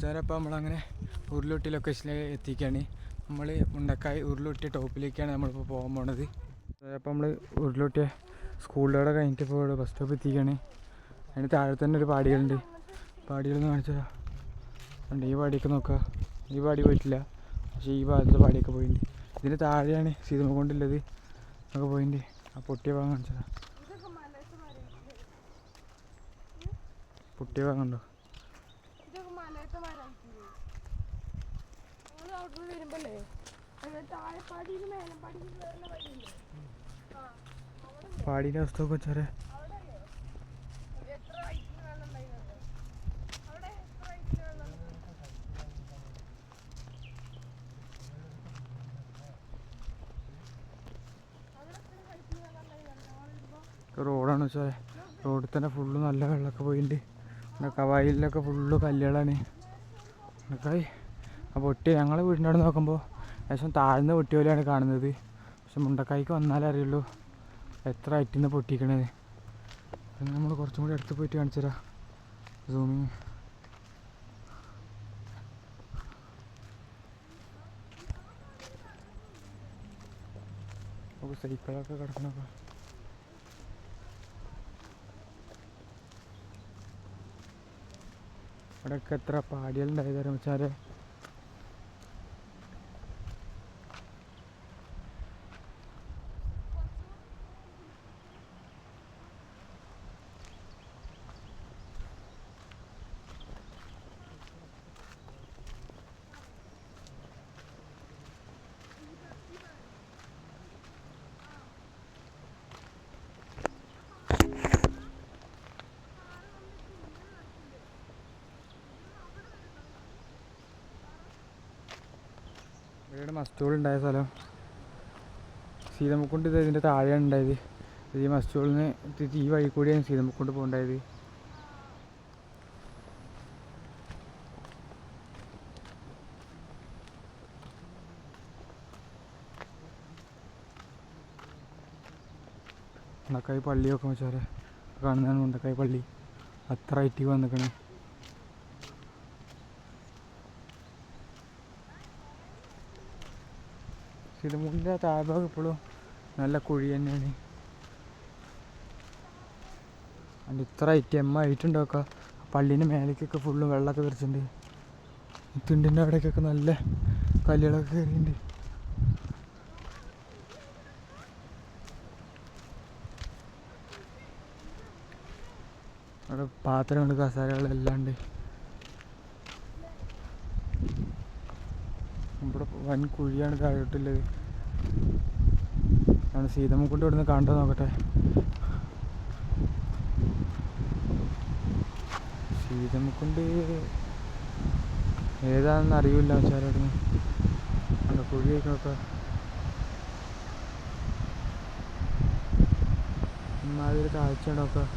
ചിലപ്പോൾ നമ്മളങ്ങനെ ഉരുളൊട്ടി ലൊക്കേഷനിൽ എത്തിക്കുകയാണ് നമ്മൾ ഉണ്ടക്കായി ഉരുളൊട്ടി ടോപ്പിലേക്കാണ് നമ്മളിപ്പോൾ പോകാൻ പോണത്. അപ്പോൾ നമ്മൾ ഉരുളൊട്ടിയ സ്കൂളിലൂടെ കഴിഞ്ഞിട്ട് ഇപ്പോൾ ബസ് സ്റ്റോപ്പ് എത്തിക്കുകയാണ് അതിന് താഴെ തന്നെ ഒരു പാടികളുണ്ട്. പാടികളൊന്ന് കാണിച്ചാൽ ഉണ്ട് ഈ പാടിയൊക്കെ നോക്കുക ഈ പാടി പോയിട്ടില്ല. പക്ഷേ ഈ ഭാഗത്തെ പാടിയൊക്കെ പോയിട്ടുണ്ട് ഇതിന് താഴെയാണ് സീതമ കൊണ്ടുള്ളത്. ഒക്കെ പോയിട്ടുണ്ട് ആ പൊട്ടിയ ഭാഗം കാണിച്ചതാ. പൊട്ടിയ ഭാഗം കണ്ടോ? അവിടുന്ന് വരുമ്പല്ലേ? താഴെപ്പാടിയിൽ മേലപ്പാടിയിൽ കയറുന്ന വഴിയില്ലേ പാടീന്റെ അവസ്ഥ കൊച്ചാരെ റോഡാണ് വെച്ചാൽ റോഡിൽ തന്നെ ഫുള്ള് നല്ല വെള്ളമൊക്കെ പോയിട്ടുണ്ട് കവായിലൊക്കെ ഫുള്ള് കല്ലുകളാണ്. എന്നൊക്കെ ആ പൊട്ടി ഞങ്ങൾ വീടിന്റെ അവിടെ നോക്കുമ്പോൾ ഏകദേശം താഴ്ന്ന പൊട്ടി പോലെയാണ് കാണുന്നത്. പക്ഷെ മുണ്ടക്കായ്ക്ക് വന്നാലേ അറിയുള്ളൂ എത്ര ഹൈറ്റിൽ നിന്ന് പൊട്ടിക്കണത്. നമ്മൾ കുറച്ചും കൂടി അടുത്ത് പോയിട്ട് കാണിച്ചു തരാം സൂമിങ് നമുക്ക് സൈക്കിളൊക്കെ കിടക്കണൊക്കെ ഇവിടെയൊക്കെ എത്ര പാടികളുണ്ടായതാരം വെച്ചാൽ ഇവിടെ മസ്റ്റോൾ സ്ഥലം. സീതമ്മക്കുണ്ട് ഇത് ഇതിന്റെ താഴെയാണ് ഉണ്ടായത് ഇത് ഈ മസ്റ്റോളിന് ഈ വഴി കൂടിയാണ് സീതമ്മക്കുണ്ട് പോകണ്ടായത്. മുണ്ടക്കായി പള്ളിയൊക്കെ വെച്ചാൽ കാണുന്നതാണ് മുണ്ടക്കായി പള്ളി. അത്ര ഐറ്റി വന്നിക്കണേ. സിനിമൂലിന്റെ താഴ്ഭാഗം ഇപ്പോഴും നല്ല കുഴി തന്നെയാണ്. അതിന്റെ ഇത്ര ഐറ്റം എം ആയിട്ടുണ്ടൊക്കെ പള്ളീന്റെ മേലേക്കൊക്കെ ഫുള്ളും വെള്ളമൊക്കെ തെറിച്ചിട്ടുണ്ട് ഈ തിണ്ടിന്റെ അവിടേക്കൊക്കെ നല്ല കല്ലുകളൊക്കെ കയറിയിട്ടുണ്ട്. അവിടെ പാത്രങ്ങൾ കസാരകളെല്ലാം ഉണ്ട്. ഇവിടെ വൻ കുഴിയാണ് താഴോട്ടുള്ളത്. ആണ് സീതമ്മക്കൊണ്ട് ഇവിടുന്ന് കണ്ടു നോക്കട്ടെ. സീതമ്മക്കൊണ്ട് ഏതാണെന്ന് അറിയില്ല വെച്ചാൽ അവിടുന്ന് അവിടെ കുഴിയൊക്കെ നോക്കാം. ഇമ്മാതിരി കാഴ്ച നോക്കാം.